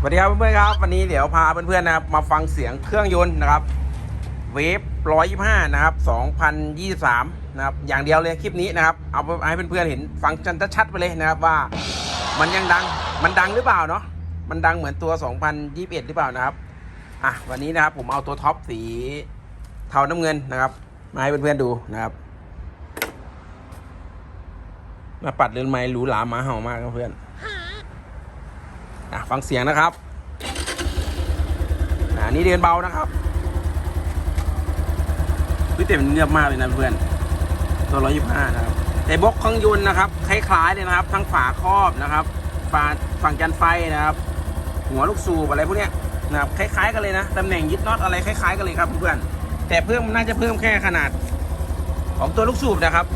สวัสดีครับเพื่อนๆครับ วันนี้เดี๋ยวพาเพื่อนๆนะครับมาฟังเสียงเครื่องยนต์นะครับเวฟ125นะครับ2023นะครับอย่างเดียวเลยคลิปนี้นะครับเอาไปให้เพื่อนๆเห็นฟังกันชัดๆไปเลยนะครับว่ามันยังดังมันดังหรือเปล่าเนาะมันดังเหมือนตัว 2021 หรือเปล่านะครับอะวันนี้นะครับผมเอาตัวท็อปสีเทาน้ำเงินนะครับ มาให้เพื่อนๆดูนะครับมาปัดเรือนไม้หรูหรามาเห่ามากครับเพื่อน อะฟังเสียงนะครับอ่านี่เดินเบานะครับพี่เต็มเงียบมากเลยนะเพื่อนตัวร้อยยี่ห้านะครับแต่บล็อกเครื่องยนต์นะครับคล้ายๆเลยนะครับ ทั้งฝาครอบนะครับฝาฝั่งจันไฟนะครับ หัวลูกสูบอะไรพวกเนี้ยนะครับคล้ายๆกันเลยนะตำแหน่งยึดน็อตอะไรคล้ายๆกันเลยครับเพื่อนแต่เพิ่มน่าจะเพิ่มแค่ขนาด ของตัวลูกสูบนะครับ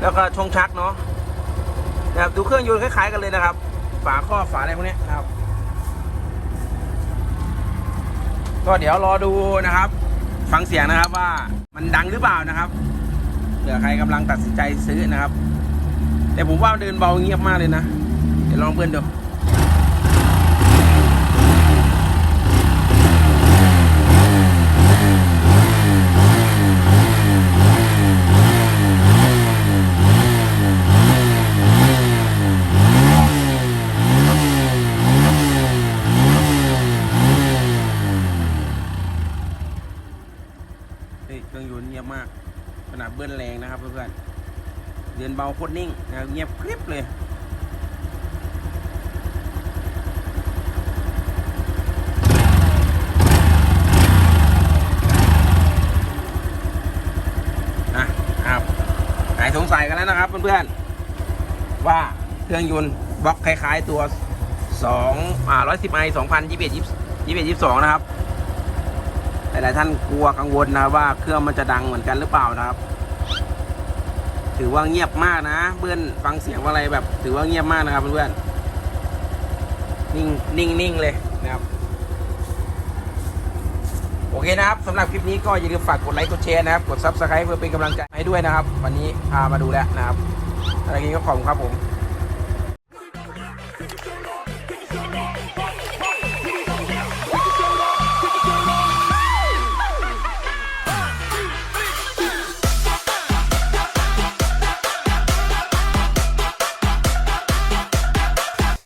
แล้วก็ชงชักเนาะนะครับดูเครื่องยนต์คล้ายๆกันเลยนะครับ ฝาครอบฝาอะไรพวกนี้นะครับ ก็เดี๋ยวรอดูนะครับ ฟังเสียงนะครับว่ามันดังหรือเปล่านะครับเผื่อใครกำลังตัดสินใจซื้อนะครับ แต่ผมว่าเดินเบาเงียบมากเลยนะ เดี๋ยวลองเพื่อนดูเฮ้ยเครื่องยนต์เงียบ มากขนาดเบิ้ลแรงนะครับเพื่อนๆเดินเบาโคตรนิ่งนะเงียบคลิปเลยนะครับหายสงสัยกันแล้วนะครับเพื่อนๆว่าเครื่องยนต์บล็อกคล้ายๆตัว2อ่า110ไอ2021 21 22 นะครับ หลายๆท่านกลัวกังวลนะว่าเครื่องมันจะดังเหมือนกันหรือเปล่านะครับ ถือว่าเงียบมากนะเพื่อนฟังเสียงอะไรแบบ ถือว่าเงียบมากนะครับเพื่อนนิ่งนิ่งนิ่งเลยนะครับ โอเคนะครับสำหรับคลิปนี้ก็อย่าลืมฝากกดไลค์กดแชร์นะครับ กด Subscribe เพื่อเป็นกำลังใจให้ด้วยนะครับ วันนี้พามาดูแล้วนะครับอะไรกินก็ขอบคุณครับผม